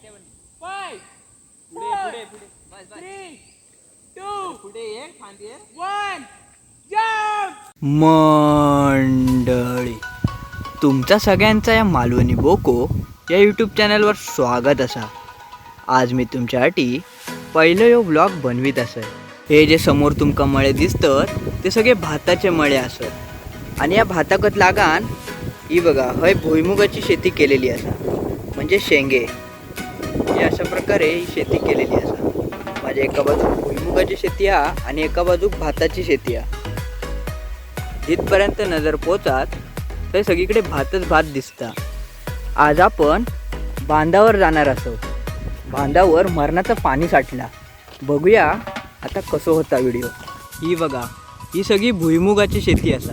पुढे पुढे पुढे बस बस पुढे ये खांदी ये मंडळी तुमचा सगळ्यांचा या मालवणी बोको या यूट्यूब चॅनलवर स्वागत असा. आज मी तुमच्यासाठी पहिलं यो ब्लॉग बनवीत असय हे जे समोर तुमका मळे दिसतात ते सगळे भाताचे मळे असत. आणि या भाताकत लागान ही बघा हय भुईमुगाची शेती केलेली असा. म्हणजे शेंगे. म्हणजे अशा प्रकारे ही शेती केलेली असा माझ्या एका बाजूक भुईमुगाची शेती हा आणि एका बाजूक भाताची शेती हा. जिथपर्यंत नजर पोचात तर सगळीकडे भातच भात दिसता. आज आपण बांधावर जाणार असो. बांधावर मरणाचं पाणी साठला. बघूया आता कसं होता व्हिडिओ. ही बघा ही सगळी भुईमुगाची शेती असा.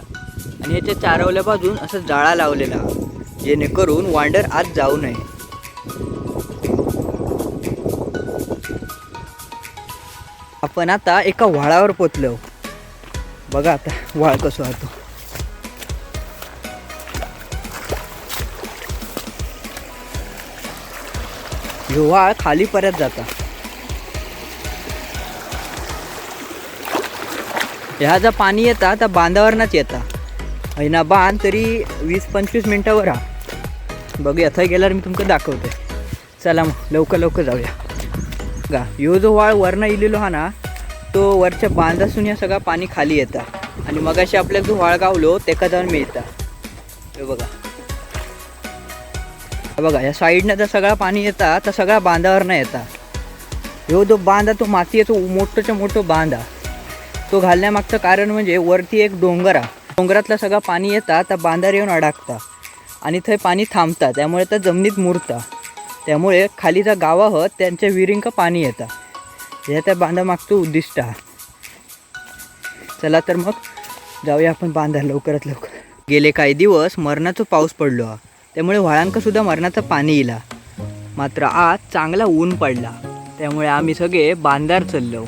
आणि ह्याच्या चारवल्या बाजून असं जाळा लावलेला. जेणेकरून वांडर आत जाऊ नये. आपण आता एका व्हाळावर पोचलो. बघा आता वाळ कसं होतो ह्यो वाळ खाली परत जाता. ह्या जर पाणी येता तर बांधावरनच येता. हैना बांध तरी वीस पंचवीस मिनटावर हा. बघूया थंय गेल्यावर मी तुमका दाखवते. चला मग लवकर लवकर जाऊया. गा ह्यो जो वाळ वरनं इलेलो हा ना तो वरच्या बांधासून या सगळा पाणी खाली येता. आणि मगाशी आपल्याला जो वाळ गावलो तेका जाऊन मिळता. हे बघा. बघा या साईडनं जर सगळा पाणी येता तर सगळ्या बांधावर नाही येता. ह्यो जो बांध आहे तो मातीचा मोठंच्या मोठं बांध. तो घालण्यामागचं कारण म्हणजे वरती एक डोंगर. आहे डोंगरातलं सगळं पाणी येता तर बांधार येऊन अडकता. आणि थंय पाणी थांबता त्यामुळे तर जमिनीत मुरता. त्यामुळे खाली ज्या गावा हत त्यांच्या विहिरींक पाणी येतं. हे त्या बांधामागचं उद्दिष्ट आहे. चला तर मग जाऊया आपण बांधा लवकरात लवकर. गेले काही दिवस मरणाचा पाऊस पडलो. हा त्यामुळे व्हाळांका सुद्धा मरणाचं पाणी इला. मात्र आज चांगला ऊन पडला. त्यामुळे आम्ही सगळे बांधार चाललो.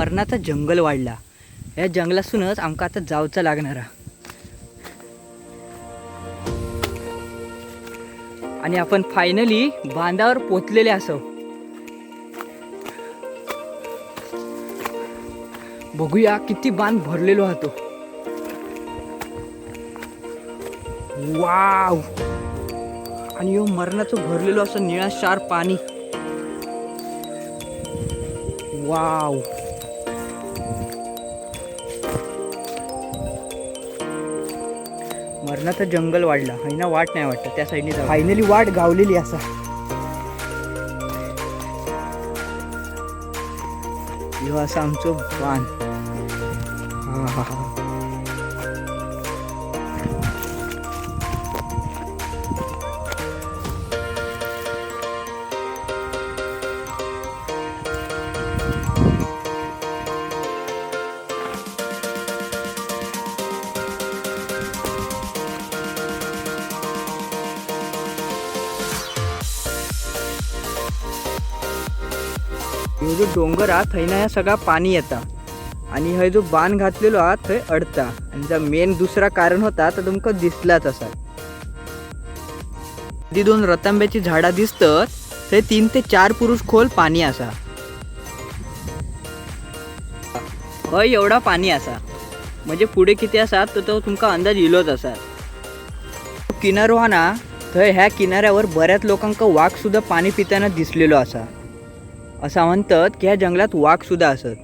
मरणाचा जंगल वाढला. या जंगलासूनच आमका आता जावचं लागणार. आणि आपण फायनली बांधावर पोचलेले असो. बघूया किती बांध भरलेलो होतो वाव! आणि यो मरणाचं भरलेलो असं निळाशार पाणी. वाव! मरणाचं जंगल वाढला. ना वाट नाही वाटत त्या साईडने फायनली वाट गावलेली असा. असा आमचो बाण ह्यो जो डोंगर हा थंय ना ह्या सगळा पाणी येता. आणि हय जो बाण घातलेलो हा थंय अडता. आणि जो मेन दुसरा कारण होता तर तुमका दिसलाच असा. ती दोन रतांब्याची झाडा दिसतात थंय तीन ते चार पुरुष खोल पाणी असा. हय एवढा पाणी असा. म्हणजे पुढे किती असा तर तो तुमका अंदाज इलोच असा. किनारो हा ना थंय ह्या किनाऱ्यावर बऱ्याच लोकांका वाघ सुद्धा पाणी पिताना दिसलेलो असा. असं म्हणतात की ह्या जंगलात वाघ सुद्धा असत.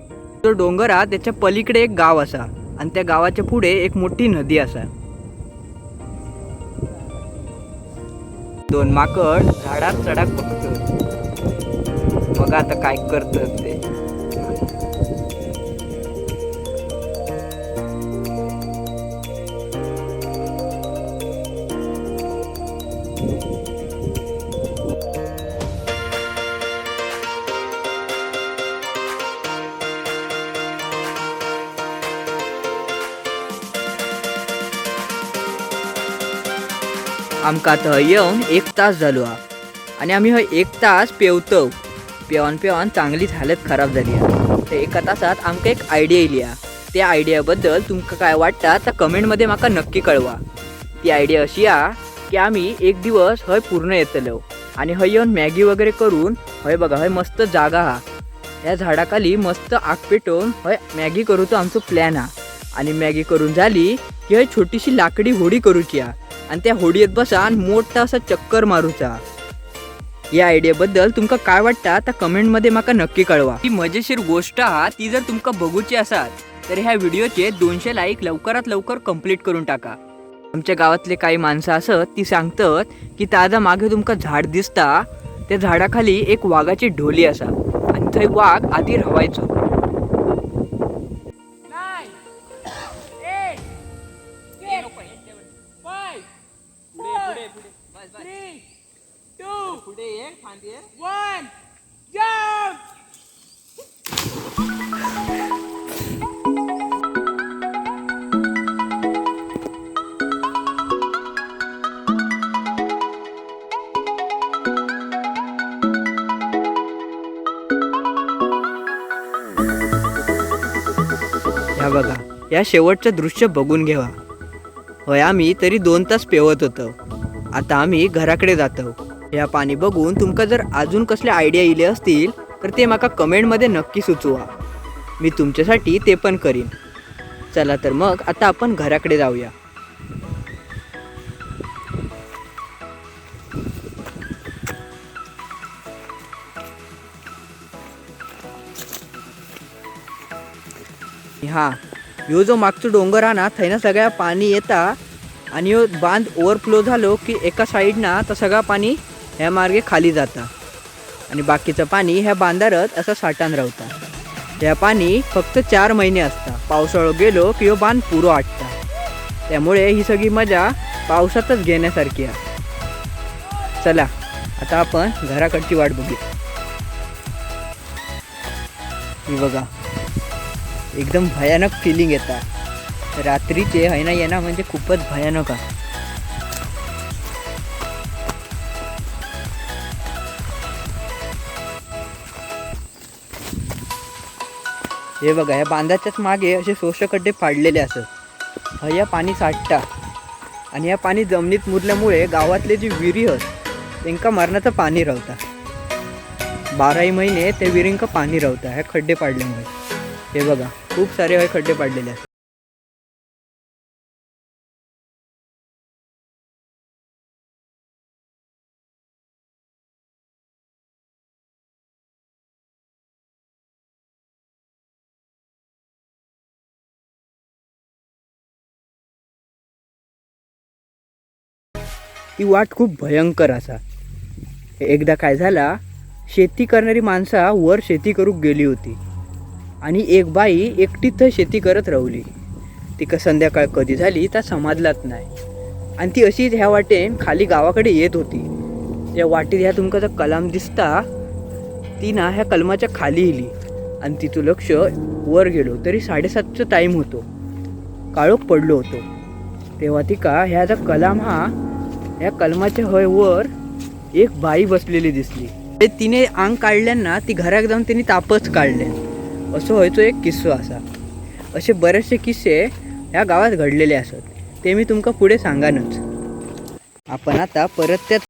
तो डोंगर हा त्याच्या पलीकडे एक गाव असा आणि त्या गावाच्या पुढे एक मोठी नदी असा. दोन माकड झाडात चढाक बघतात. बघा आता काय करतात ते. आमकां आतां येवन एक तास जालो हा. आनी आमी हय एक तास पेंवतव. पेवन पेवन चांगलीच हालत खराब झाली हा. एका तासात आमकां एक आयडिया येयली हा. त्या आयडिया बद्दल तुमकां काय वाटता तर कमेंटमध्ये म्हाका नक्की कळवा. ती आयडिया अशी हा की आम्ही एक दिवस हय पूर्ण येतलो. आणि हय येवन मॅगी वगैरे करून हय बघा हय मस्त जागा हा. ह्या झाडाखाली मस्त आग पेटवून हय मॅगी करूचो आमचो प्लॅन हा. आणि मॅगी करून झाली की हय छोटीशी लाकडी होडी करूची हा. आणि त्या होडयेत बसान मोठा असा चक्कर मारूचा या आयडियाबद्दल तुमका काय वाटता त्या कमेंटमध्ये म्हाका नक्की कळवा. ही मजेशीर गोष्ट हा ती जर तुमका बघूची असात तर ह्या व्हिडिओचे दोनशे लाईक लवकरात लवकर कंप्लीट करून टाका. आमच्या गावातले काही माणसं असत ती सांगतात की ताजा मागे तुमका झाड दिसता त्या झाडाखाली एक वाघाची ढोली असा. आणि थंय वाघ आधी रवायचो. या शेवटचं दृश्य बघून घेवा होय आम्ही तरी दोन तास पेवत होतो. आता आम्ही घराकडे जातो. या पाणी बघून तुमका जर अजून कसले आयडिया इले असतील तर ते माका कमेंटमध्ये नक्की सुचवा. मी तुमच्यासाठी ते पण करीन. चला तर मग आता आपण घराकडे जाऊया. हा ह्यो जो मागचो डोंगर हा ना थंयना सगळ्या पाणी येता. आणि ह्यो बांध ओव्हरफ्लो झालो की एका साईडना तर सगळा पाणी ह्या मार्गे खाली जाता. आणि बाकीचं पाणी ह्या बांधारत असं साठान रावता. ह्या पाणी फक्त चार महिने असता. पावसाळो गेलो की ह्यो बांध पुरो आटता. त्यामुळे ही सगळी मजा पावसातच घेण्यासारखी आहे. चला आता आपण घराकडची वाट बघूया. ही बघा. एकदम भयानक फिलिंग येतात रात्रीचे हैना येणं म्हणजे खूपच भयानक आहे. हे बघा या बांधाच्याच मागे असे शोषखड्डे पाडलेले असत. हया पाणी साठता. आणि या पाणी जमिनीत मुरल्यामुळे गावातले जे विहिरी आहेत त्यांका मरणाचं पाणी रावता. बाराही महिने ते विहिरींका पाणी रावता ह्या खड्डे पाडल्यामुळे. हे बघा. खूप सारे खड्डे पाडलेले आहेत. ती वाट खूप भयंकर असा. एकदा काय झाला शेती करणारी माणसा वर शेती करूक गेली होती. आणि एक बाई एकटीच शेती करत रावली तिका संध्याकाळ कधी झाली तर समाजलाच नाही. आणि ती अशीच ह्या वाटेन खाली गावाकडे येत होती. या वाटेत ह्या तुमका जर कलाम दिसता ती ना ह्या कलमाच्या खाली इली आणि तिचं लक्ष वर गेलो तरी साडेसातचं टाईम होतो. काळोख पडलो होतो. तेव्हा तिका ह्या जो कलाम हा ह्या कलमाच्या हय वर एक बाई बसलेली दिसली. ते तिने अंग काढल्यांना ती घरात जाऊन तिने तापच काढले. असो व्हायचो एक किस्सो असा. असे बरेचसे किस्से ह्या गावात घडलेले असत. ते मी तुमका पुढे सांगानच. आपण आता परत त्याच